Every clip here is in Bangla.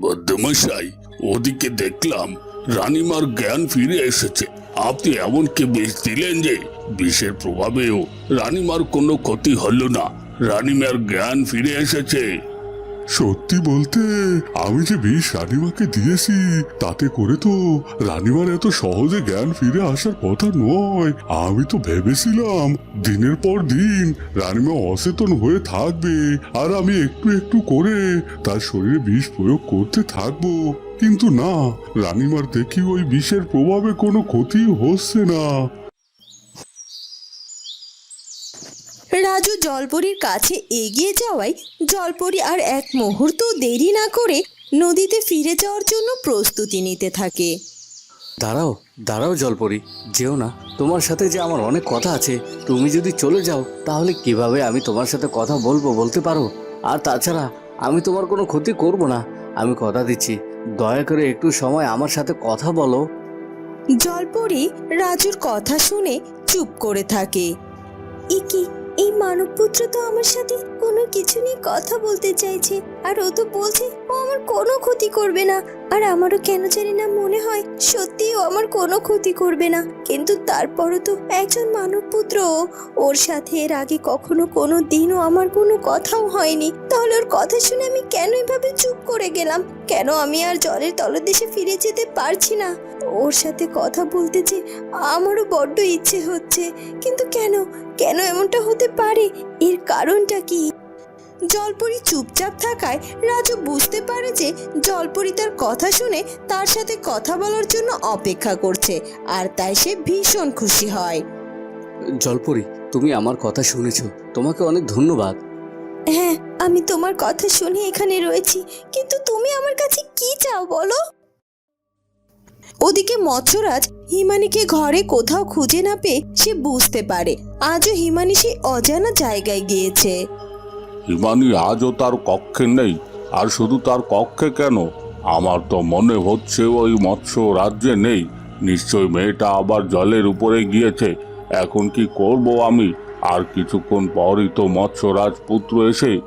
বদ্যমশাই ওদিকে দেখলাম রানীমার জ্ঞান ফিরে এসেছে। আপনি এমন কি বিষ দিলেন যে বিষের প্রভাবেও রানীমার কোনো ক্ষতি হলো না। রানীমার জ্ঞান ফিরে এসেছে। সত্যি বলতে, আমি যে বিষ রানিমাকে দিয়েছি, তাতে করে তো রানিমার এত সহজে জ্ঞান ফিরে আসার কথা নয়। আমি তো ভেবেছিলাম, দিনের পর দিন রানিমা অচেতন হয়ে থাকবে, আর আমি একটু একটু করে তার শরীরে বিষ প্রয়োগ করতে থাকব। কিন্তু না, রানিমার দেখি ওই বিষের প্রভাবে কোনো ক্ষতি হচ্ছে না। রাজু জলপরির কাছে এগিয়ে যাওয়ায় জলপরি আর এক মুহূর্ত দেরি না করে নদীতে ফিরে যাওয়ার জন্য প্রস্তুতি নিতে থাকে। দাঁড়াও দাঁড়াও জলপরি যেও না। তোমার সাথে যে আমার অনেক কথা আছে তুমি যদি চলে যাও তাহলে কীভাবে আমি তোমার সাথে কথা বলব বলতে পারো? আর তাছাড়া আমি তোমার কোনো ক্ষতি করব না। আমি কথা দিচ্ছি দয়া করে একটু সময় আমার সাথে কথা বলো। জলপরি রাজুর কথা শুনে চুপ করে থাকে। কি এই মানবপুত্র তো আমার সাথে কোনো কিছু নিয়ে কথা বলতে চাইছে, আর ও তো বলছে ও আমার কোনো ক্ষতি করবে না। আর আমারও কেন জানি না মনে হয় সত্যি ও আমার কোনো ক্ষতি করবে না। কিন্তু তারপরও তো একজন মানবপুত্র ও। ওর সাথে এর আগে কখনো কোনো দিনও আমার কোনো কথাও হয়নি। তাহলে ওর কথা শুনে আমি কেন এভাবে চুপ করে গেলাম? কেন আমি আর জলের তলদেশে ফিরে যেতে পারছি না? ওর সাথে কথা বলতে যে আমারও বড্ড ইচ্ছে হচ্ছে, কিন্তু কেন? কেন এমনটা হতে পারে? এর কারণটা কি? জলপরি চুপচাপ থাকায় রাজু বুঝতে পারে যে জলপরি তার কথা শুনে তার সাথে কথা বলার জন্য অপেক্ষা করছে আর তাই সে ভীষণ খুশি হয়। জলপরি তুমি আমার কথা শুনেছো তোমাকে অনেক ধন্যবাদ। হ্যাঁ আমি তোমার কথা শুনে এখানে রয়েছি কিন্তু তুমি আমার কাছে কি চাও বলো? ওদিকে মৎস্যরাজ হিমানিকে ঘরে কোথাও খুঁজে না পেয়ে সে বুঝতে পারে আজও হিমানি সেই অজানা জায়গায় গিয়েছে। হিমানি আজও তার কক্ষে নেই। আর শুধু তার কক্ষে কেন? আমার তো মনে হচ্ছে ওই মৎস্য রাজ্যে নেই। নিশ্চয় মেয়েটা আবার জলের উপরে গিয়েছে। এখন কি করব আমি? আর কিছুক্ষণ পরই তো মৎস্য রাজপুত্র এসে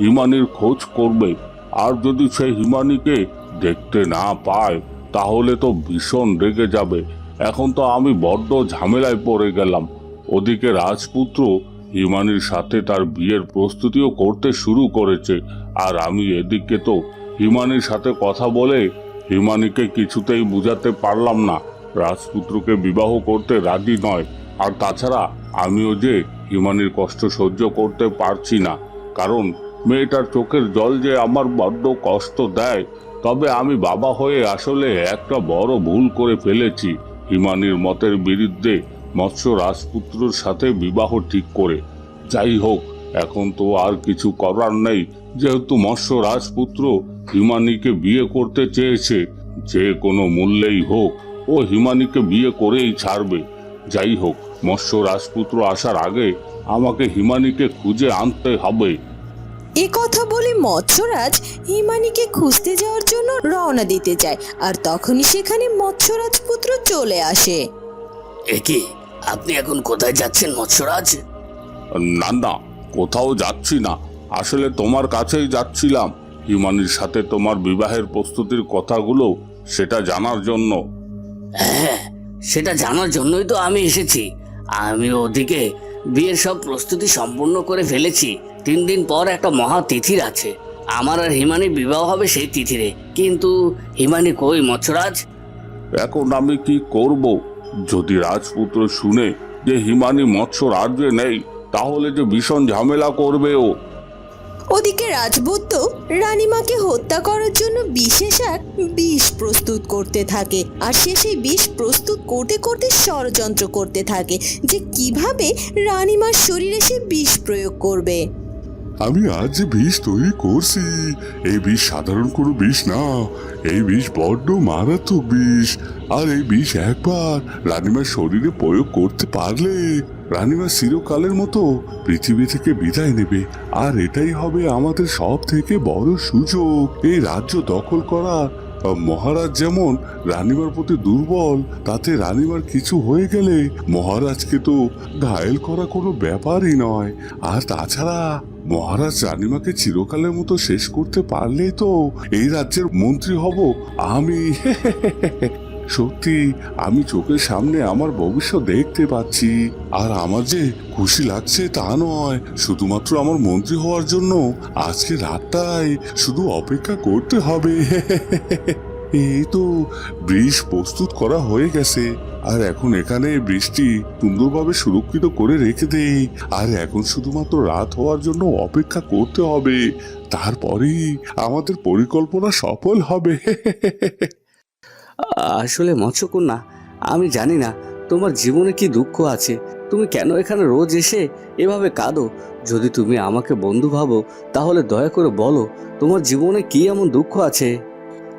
হিমানির খোঁজ করবে। আর যদি সে হিমানিকে দেখতে না পায়, তাহলে তো ভীষণ রেগে যাবে। এখন তো আমি বড্ড ঝামেলায় পড়ে গেলাম। ওদিকে রাজপুত্র হিমানির সাথে তার বিয়ের প্রস্তুতিও করতে শুরু করেছে। আর আমি এদিকে তো হিমানির সাথে কথা বলে হিমানিকে কিছুতেই বুঝাতে পারলাম না। রাজপুত্রকে বিবাহ করতে রাজি নয়। আর তাছাড়া আমিও যে হিমানির কষ্ট সহ্য করতে পারছি না। কারণ মেয়েটার চোখের জল যে আমার বড্ড কষ্ট দেয়, তবে আমি বাবা হয়ে আসলে একটা বড় ভুল করে ফেলেছি। হিমানির মতের বিরুদ্ধে মৎস্য রাজপুত্রর সাথে বিবাহ ঠিক করে। যাই হোক এখন তো আর কিছু করার নেই। যেহেতু মৎস্য রাজপুত্র হিমানিকে বিয়ে করতে চেয়েছে যে কোনো মূল্যেই হোক ও হিমানিকে বিয়ে করেই ছাড়বে। যাই হোক মৎস্য রাজপুত্র আসার আগে আমাকে হিমানিকে খুঁজে আনতে হবে। এ কথা বলে মৎস্যরাজ হিমানিকে খুঁজতে যাওয়ার জন্য রওনা দিতে যায় আর তখনই সেখানে মৎস্যরাজ পুত্র চলে আসে। একে আপনি এখন কোথায় যাচ্ছেন মৎস্যরাজ? না না কোথাও যাচ্ছি না। আসলে তোমার কাছেই যাচ্ছিলাম। হিমানির সাথে তোমার বিবাহের প্রস্তুতির কথাগুলো সেটা জানার জন্য। হ্যাঁ সেটা জানার জন্যই তো আমি এসেছি। আমি ওদিকে বিয়ের সব প্রস্তুতি সম্পূর্ণ করে ফেলেছি। তিন দিন পর একটা মহা তিথির আছে। আমার আর হিমানির বিবাহ হবে সেই তিথিরে। কিন্তু হিমানি কই মৎস্যরাজ? এখন আমি কি করব? যদি রাজপুত্র শুনে যে হিমানি মৎস্য রাজ্যে নেই, তাহলে যে ভীষণ ঝামেলা করবে ও। ওদিকে রাজপুত্র রানীমাকে হত্যা করার জন্য বিশেষ এক বিষ প্রস্তুত করতে থাকে, আর সে সেই বিষ প্রস্তুত করতে করতে ষড়যন্ত্র করতে থাকে, যে কীভাবে রানীমার শরীরে সে বিষ প্রয়োগ করবে। আমি আজ যে বিষ তৈরি করছি, এই বিষ সাধারণ কোনো বিষ না। এই বিষ বড্ড মারাত্মক বিষ। আর এই বিষ একবার রানিমার শরীরে প্রয়োগ করতে পারলে রানিমা চিরকালের মতো পৃথিবী থেকে বিদায় নেবে। আর এটাই হবে আমাদের সব থেকে বড় সুযোগ। এই রাজ্য দখল করা মহারাজ যেমন রানিমার প্রতি দুর্বল, তাতে রানিমার কিছু হয়ে গেলে মহারাজকে তো ঘায়েল করা কোনো ব্যাপারই নয়। আর তাছাড়া মহারাজ রানীমাকে চিরকালের মতো শেষ করতে পারলেই তো এই রাজ্যের মন্ত্রী হব আমি। সত্যি আমি চোখের সামনে আমার ভবিষ্যৎ দেখতে পাচ্ছি। আর আমার যে খুশি লাগছে তা নয় শুধুমাত্র আমার মন্ত্রী হওয়ার জন্য আজকে রাতটাই শুধু অপেক্ষা করতে হবে। এই তো বৃষ প্রস্তুত করা হয়ে গেছে। আর এখন এখানে বৃষ্টি সুন্দরভাবে সুরক্ষিত করে রেখে দেই আর এখন শুধুমাত্র রাত হওয়ার জন্য অপেক্ষা করতে হবে। তারপরেই আমাদের পরিকল্পনা সফল হবে। আসলে মৎস্যকন্যা, আমি জানি না তোমার জীবনে কি দুঃখ আছে। তুমি কেন এখানে রোজ এসে এভাবে কাঁদো? যদি তুমি আমাকে বন্ধু ভাবো, তাহলে দয়া করে বলো, তোমার জীবনে কি এমন দুঃখ আছে?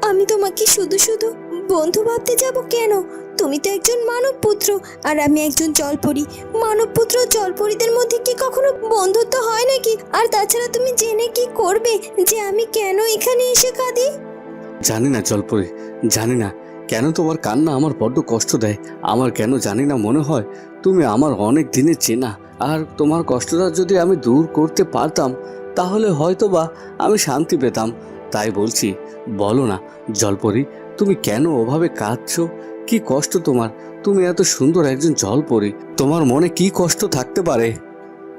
আমি তোমাকে শুধু শুধু বন্ধু ভাবতে যাব কেন? তুমি তো একজন মানব পুত্র আর আমি একজন জলপরি। মানব পুত্র জলপরীদের মধ্যে কি কখনো বন্ধুত্ব হয় নাকি? আর তাছাড়া তুমি জেনে কি করবে যে আমি কেন এখানে এসে কাঁদি? জানি না জলপরি, জানি না। কেন তোমার কান্না আমার বড্ড কষ্ট দেয়? আমার কেন জানি না মনে হয়। তুমি আমার অনেক দিনের চেনা, আর তোমার কষ্টটা যদি আমি দূর করতে পারতাম, তাহলে হয়তো বা আমি শান্তি পেতাম। তাই বলছি বলো না জলপরি তুমি কেন ওভাবে কাঁদছো? কি কষ্ট তোমার? তুমি এত সুন্দর একজন জলপরি তোমার মনে কি কষ্ট থাকতে পারে?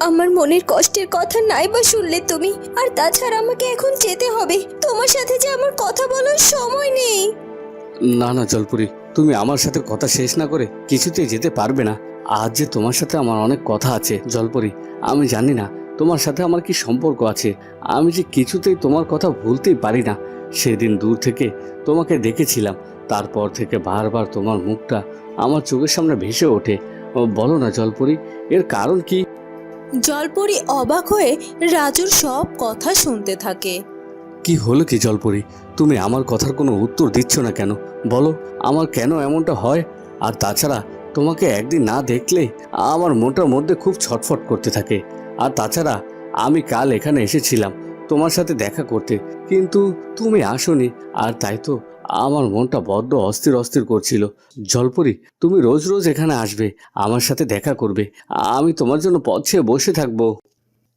আমার মনের কষ্টের কথা নাই বা শুনলে তুমি আর তাছাড়া আমাকে এখন যেতে হবে। তোমার সাথে যে আমার কথা বলার সময় নেই। না না জলপুরি তুমি আমার সাথে কথা শেষ না করে কিছুতেই যেতে পারবে না। আজ যে তোমার সাথে আমার অনেক কথা আছে জলপরি আমি জানি না তোমার সাথে আমার কি সম্পর্ক আছে? আমি যে কিছুতেই তোমার কথা ভুলতেই পারি না। সেদিন দূর থেকে তোমাকে দেখেছিলাম। তারপর থেকে বারবার তোমার মুখটা আমার চোখের সামনে ভেসে ওঠে। ও, বলো না জলপরি এর কারণ কি? জলপরি অবাক হয়ে রাজুর সব কথা শুনতে থাকে। কি হলো কি জলপরি? তুমি আমার কথার কোনো উত্তর দিচ্ছ না কেন? বলো আমার কেন এমনটা হয়? আর তাছাড়া তোমাকে একদিন না দেখলে আমার মনটার মধ্যে খুব ছটফট করতে থাকে। আর তাছাড়া আমি কাল এখানে এসেছিলাম তোমার সাথে দেখা করতে। কিন্তু তুমি আসোনি আর তাই তো আমার মনটা বড্ড অস্থির অস্থির করছিল। জলপরি তুমি রোজ রোজ এখানে আসবে আমার সাথে দেখা করবে। আমি তোমার জন্য পথ ছেয়ে বসে থাকব।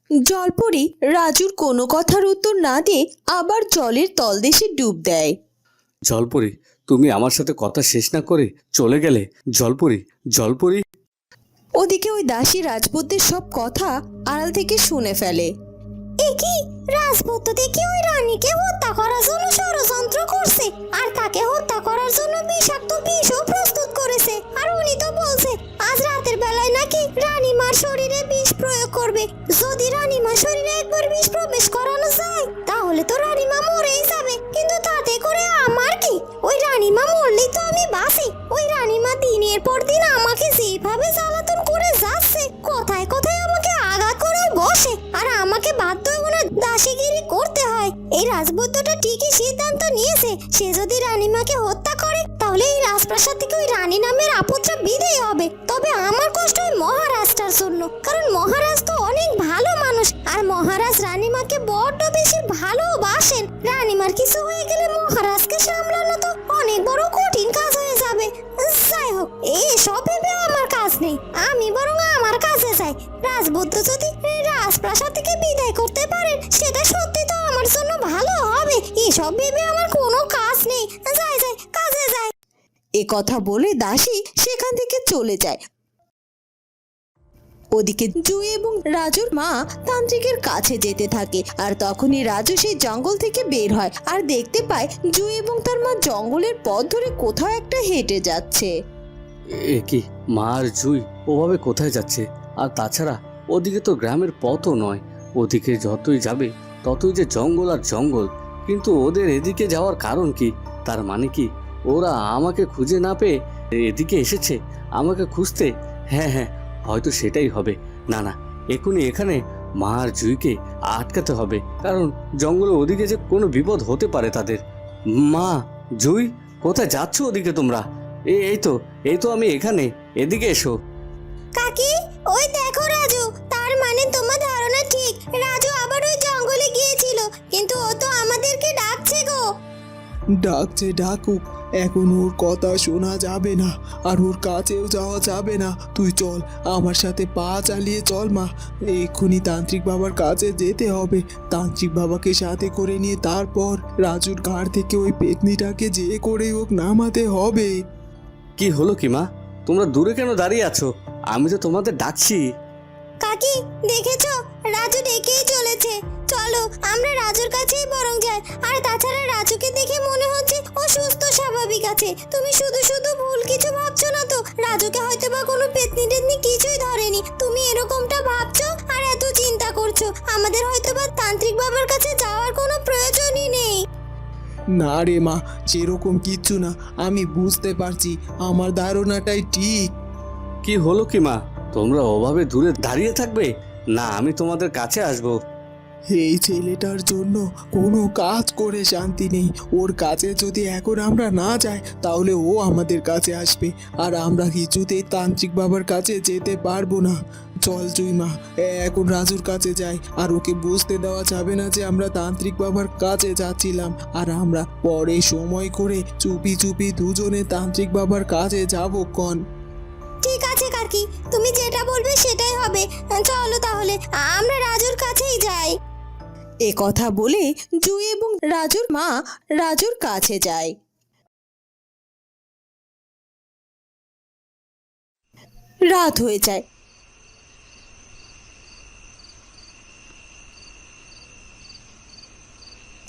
জলপরি রাজুর কোনো কথার উত্তর না দিয়ে আবার জলের তলদেশে ডুব দেয়। জলপরি তুমি আমার সাথে কথা শেষ না করে চলে গেলে? জলপরি জলপরি। ওদিকে ওই দাসী রাজপুতদের সব কথা আড়াল থেকে শুনে ফেলে। কি? রাজপুত দেখি ওই রানীকে হত্যা করার জন্য ষড়যন্ত্র করছে, আর তাকে হত্যা করার জন্য বিষাক্ত বিষও প্রস্তুত করেছে। আর উনি তো বলছে, আজ রাতের বেলায় নাকি রানীমার শরীরে বিষ প্রয়োগ করবে। যদি রানীমার শরীরে একবার বিষ প্রবেশ করানো যায়, তাহলে তো রানীমা মরেই যাবে। কিন্তু তাতে করে আমার কি? ওই রানীমা মরলেই তো আমি বাঁচি। ওই রানীমা দিনের পর দিন আমাকে বসে। আর আমাকে বাধ্য হয়ে দাসীগিরি করতে হয়। এই রাজবুদ্ধটা ঠিকই সিদ্ধান্ত নিয়েছে। সে যদি রানীমাকে হত্যা করে, তাহলে এই রাজপ্রাসাদ থেকে ওই রানী নামের আপদটা বিদেয় হবে। তবে আমার কষ্ট ওই মহারাজটার জন্য। কারণ মহারাজ তো অনেক ভালো মানুষ। আর মহারাজ রানীমাকে বড্ড বেশি ভালোবাসেন। রানীমার কিছু হয়ে গেলে মহারাজকে সামলানো তো অনেক বড় কঠিন কাজ হয়ে যাবে। যাই হোক, এসব ভেবে আমার কাজ নেই। আমি বরং আমার কাছে যাই রাজবুদ্ধ যদি রাজপ্রাসাদ থেকে বিদায় করতে পারেন, সেটা সত্যি তো আমার জন্য ভালো হবে। এসব ভেবে আমার কোনো কাজ নেই। যাই যাই, কাজে যাই। এ কথা বলে দাসী সেখান থেকে চলে যায়। ওদিকে জুই এবং রাজুর মা তান্ত্রিকের কাছে যেতে থাকে। আর তখনই রাজু সেই জঙ্গল থেকে বের হয়। আর দেখতে পায় জুই এবং তার মা জঙ্গলের পথ ধরে কোথাও একটা হেঁটে যাচ্ছে। এ কি, মার জুই ওভাবে কোথায় যাচ্ছে? আর তাছাড়া ওদিকে তো গ্রামের পথও নয়। ওদিকে যতই যাবে, ততই যে জঙ্গল আর জঙ্গল। কিন্তু ওদের এদিকে যাওয়ার কারণ কি? তার মানে কি, ওরা আমাকে খুঁজে না পেয়ে এদিকে এসেছে, আমাকে খুঁজতে? হ্যাঁ হ্যাঁ হয়তো সেটাই হবে। না না এখনই এখানে মা আর জুইকে আটকাতে হবে। কারণ জঙ্গলে ওদিকে যে কোনো বিপদ হতে পারে তাদের। মা, জুই, কোথায় যাচ্ছ ওদিকে তোমরা? এই এই তো এই তো আমি এখানে। এদিকে এসো। কাকি ওই দেখো রাজু তার মানে তোমার ধারণা ঠিক। রাজু আবার ওই জঙ্গলে গিয়েছিল কিন্তু ও তো আমাদেরকে ডাকছে গো। ডাকছে ডাকুক। এখন ওর কথা শোনা যাবে না আর ওর কাছেও যাওয়া যাবে না। তুই চল আমার সাথে পা চালিয়ে চল মা। এক্ষুনি তান্ত্রিক বাবার কাছে যেতে হবে। তান্ত্রিক বাবাকে সাথে করে নিয়ে তারপর রাজুর ঘাড় থেকে ওই পেতনিটাকে যে করে হোক নামাতে হবে। কি হলো কি মা? তোমরা দূরে কেন দাঁড়িয়ে আছো? আমি তো তোমাদের ডাকছি। কাকি, দেখেছ? রাজু ডেকেই চলেছে। চলো, আমরা রাজুর কাছেই বরং যাই। আর তাছাড়া রাজুকে দেখে মনে হচ্ছে ও সুস্থ, স্বাভাবিক আছে। তুমি শুধু শুধু ভুল কিছু ভাবছ না তো? রাজুকে হয়তো বা কোনো পেতনি টেতনি কিছুই ধরেনি। তুমি এরকমটা ভাবছ আর এত চিন্তা করছ। আমাদের হয়তো বা তান্ত্রিক বাবার কাছে যাওয়ার কোনো প্রয়োজনই নেই। না রে মা সেরকম কিচ্ছু না, আমি বুঝতে পারছি, আমার ধারণাটাই ঠিক। কি হলো কি মা? তোমরা অভাবে দূরে দাঁড়িয়ে থাকবে? না, আমি তোমাদের কাছে আসব। এই ছেলেটার জন্য কোনো কাজ করে শান্তি নেই। ওর কাছে যদি এখন আমরা না যাই, তাহলে ও আমাদের কাছে আসবে। আর আমরা কিছুতেই তান্ত্রিক বাবার কাছে যেতে পারব না। চল জুইমা এখন রাজুর কাছে যাই। আর ওকে বুঝতে দেওয়া যাবে না যে আমরা তান্ত্রিক বাবার কাছে যাচ্ছিলাম। আর আমরা পরে সময় করে চুপি চুপি দুজনে তান্ত্রিক বাবার কাছে যাব কন। ঠিক আছে কাকি, তুমি যেটা বলবে সেটাই হবে। চলো তাহলে, আমরা রাজুর কাছেই যাই। এ কথা বলে জুই এবং রাজুর মা রাজুর কাছে যায়। রাত হয়ে যায়।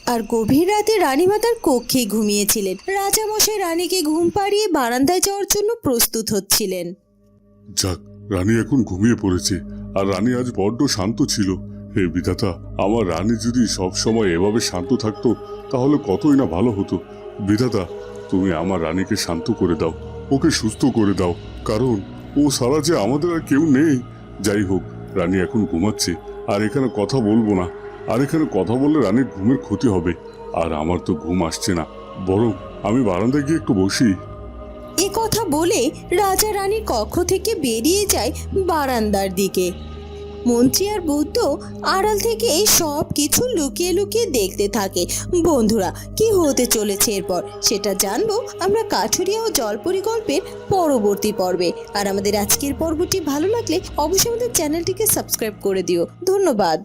আর গভীর রাতে রানীমা তার কক্ষে ঘুমিয়েছিলেন। রাজামশাই রানীকে ঘুম পাড়িয়ে বারান্দায় যাওয়ার জন্য প্রস্তুত হচ্ছিলেন। যাক, রানী এখন ঘুমিয়ে পড়েছে, আর রানী আজ বড্ড শান্ত ছিল। হে বিধাতা, আমার রানী যদি সব সময় এভাবে শান্ত থাকতো, তাহলে কতই না ভালো হতো। বিধাতা, তুমি আমার রানীকে শান্ত করে দাও, ওকে সুস্থ করে দাও, কারণ ও সারা যে আমাদের আর কেউ নেই। যাই হোক, রানী এখন ঘুমাচ্ছে, আর এখানে কথা বলব না। আর এখানে কথা বললে রানীর ঘুমের ক্ষতি হবে, আর আমার তো ঘুম আসছে না। বরং আমি বারান্দায় গিয়ে একটু বসি। এ কথা বলে রাজা রানীর কক্ষ থেকে বেরিয়ে যায় বারান্দার দিকে। মন্ত্রী আর বৌদ্ধ আড়াল থেকে সব কিছু লুকিয়ে লুকিয়ে দেখতে থাকে। বন্ধুরা, কি হতে চলেছে এরপর? সেটা জানব আমরা কাঠুরিয়া ও জলপরি গল্পের পরবর্তী পর্বে। আর আমাদের আজকের পর্বটি ভালো লাগলে অবশ্যই আমাদের চ্যানেলটিকে সাবস্ক্রাইব করে দিও। ধন্যবাদ।